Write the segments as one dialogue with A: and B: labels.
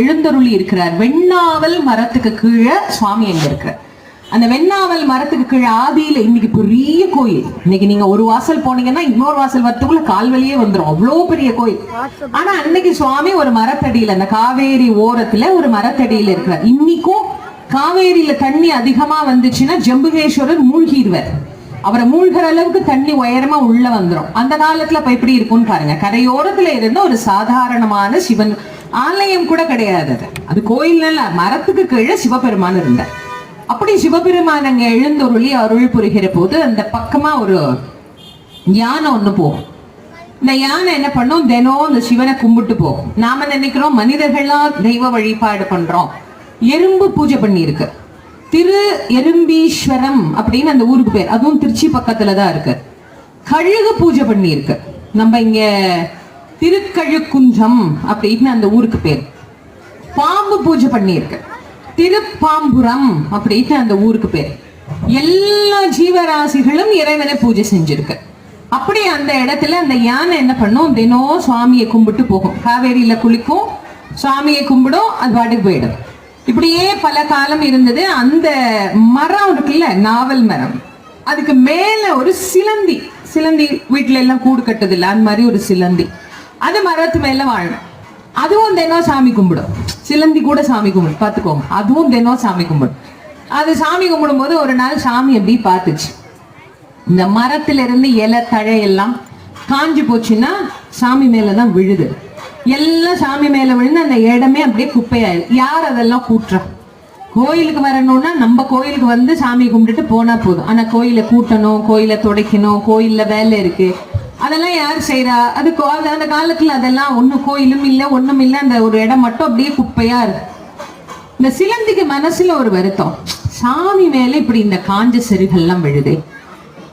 A: எழுந்தருளி இருக்கிறார். வெண்ணாவல் மரத்துக்கு கீழே சுவாமி எங்க இருக்கிறார். அந்த வெண்ணாவல் மரத்துக்கு கீழே ஆதியில இன்னைக்கு பெரிய கோயில். இன்னைக்கு நீங்க ஒரு வாசல் போனீங்கன்னா இன்னொரு வாசல் வரத்துக்குள்ள கால்வழியே வந்துடும் அவ்வளோ பெரிய கோயில். ஆனா அன்னைக்கு சுவாமி ஒரு மரத்தடியில அந்த காவேரி ஓரத்துல ஒரு மரத்தடியில இருக்கிறார். இன்னைக்கும் காவேரியில தண்ணி அதிகமா வந்துச்சுன்னா ஜம்புகேஸ்வரர் மூழ்கிடுவார். அவரை மூழ்கிற அளவுக்கு தண்ணி உயரமா உள்ள வந்துடும் அந்த காலத்துல இப்ப எப்படி இருக்கும்னு பாருங்க. கரையோரத்துல இருந்த ஒரு சாதாரணமான சிவன் ஆலயம் கூட கிடையாது அது. அது கோயில் மரத்துக்கு கீழே சிவபெருமான் இருந்தார். அப்படி சிவபெருமான் அங்க எழுந்தொருளி அருள் புரிகிற போது அந்த பக்கமா ஒரு யானை ஒண்ணு போகும். இந்த யானை என்ன பண்ணும்? தினம் அந்த சிவனை கும்பிட்டு போகும். நாம நினைக்கிறோம் மனிதர்கள்லாம் தெய்வ வழிபாடு பண்றோம். எறும்பு பூஜை பண்ணியிருக்கு. திரு எறும்பீஸ்வரம் அப்படின்னு அந்த ஊருக்கு பேர். அதுவும் திருச்சி பக்கத்துல தான் இருக்கு. கழுகு பூஜை பண்ணியிருக்கு. நம்ம இங்க திருக்கழுக்குன்றம் அப்படின்னு அந்த ஊருக்கு பேர். பாம்பு பூஜை பண்ணியிருக்கு. திருப்பாம்புரம் அப்படின்னு அந்த ஊருக்கு பேர். எல்லா ஜீவராசிகளும் இறைவனை பூஜை செஞ்சிருக்கு. அப்படி அந்த இடத்துல அந்த யானை என்ன பண்ணும்? தினம் சுவாமியை கும்பிட்டு போகும். காவேரியில குளிக்கும். சுவாமியை கும்பிடும் அது பாட்டுக்கு போயிடும். இப்படியே பல காலம் இருந்தது. அந்த மரம் இருக்குல்ல நாவல் மரம். அதுக்கு மேல ஒரு சிலந்தி. சிலந்தி வீட்டுல எல்லாம் கூடு கட்டுது இல்ல. அந்த மாதிரி ஒரு சிலந்தி. அது மரத்து மேல வாழும் அதுவும் தினம் சாமி கும்பிடும். சிலந்தி கூட சாமி கும்பிடும். பார்த்துக்கோங்க. அதுவும் தினம் சாமி கும்பிடும். அது சாமி கும்பிடும் போது ஒரு நாள் சாமி அப்படி பார்த்துச்சு. இந்த மரத்திலிருந்து இலை தழை எல்லாம் காஞ்சு போச்சுன்னா சாமி மேலே தான் விழுது. எல்லாம் சாமி மேல விழுந்து அந்த இடமே அப்படியே குப்பையாயிடும் யார் அதெல்லாம் கூட்டுறா? கோயிலுக்கு வரணும்னா நம்ம கோயிலுக்கு வந்து சாமி கும்பிட்டுட்டு போனா போதும். ஆனா கோயிலை கூட்டணும் கோயிலை துடைக்கணும் கோயில்ல வேலை இருக்கு. அதெல்லாம் யார் செய்கிறா அது கோ- அந்த காலத்துல அதெல்லாம் ஒன்றும் கோயிலும் இல்லை ஒன்றும் இல்லை. அந்த ஒரு இடம் மட்டும் அப்படியே குப்பையா இருக்கு. இந்த சிலந்திக்கு மனசுல ஒரு வருத்தம். சாமி மேல இப்படி இந்த காஞ்ச செருகெல்லாம் விழுது.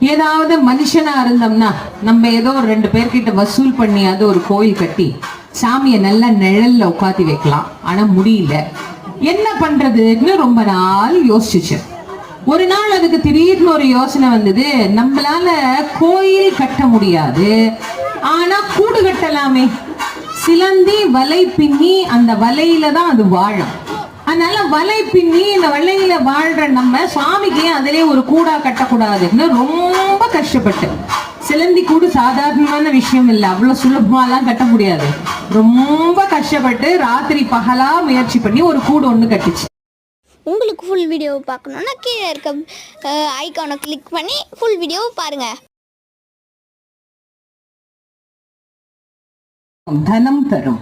A: ஏதாவது மனுஷனா இருந்தோம்னா நம்ம ஏதோ ஒரு ரெண்டு பேர்கிட்ட வசூல் பண்ணியாவது ஒரு கோயில் கட்டி சாமியை நல்லா நிழல்ல உட்காத்தி வைக்கலாம். ஆனா முடியல. என்ன பண்றதுன்னு ரொம்ப நாள் யோசிச்சு ஒரு நாள் அதுக்கு திடீர்னு ஒரு யோசனை வந்தது. நம்மளால கோயில் கட்ட முடியாது. ஆனா கூடு கட்டலாமே. சிலந்தி வலை பின்னி அந்த வலையில தான் அது வாழும். அதனால வலை பின்னி இந்த வலையில வாழ்ற நம்ம சாமிக்கு அதிலே ஒரு கூடா கட்டக்கூடாதுன்னு ரொம்ப கஷ்டப்பட்டு. சிலந்தி கூடு சாதாரணமான விஷயம் இல்லை. அவ்வளவு சுலபமாலாம் கட்ட முடியாது. ரொம்ப கஷ்டப்பட்டு ராத்திரி பகலா முயற்சி பண்ணி ஒரு கூடு ஒண்ணு கட்டுச்சு.
B: உங்களுக்கு ஃபுல் வீடியோ பார்க்கணுன்னா கீழே இருக்க ஐக்கானை கிளிக் பண்ணி ஃபுல் வீடியோ பாருங்கள்
A: தனம் தரும்.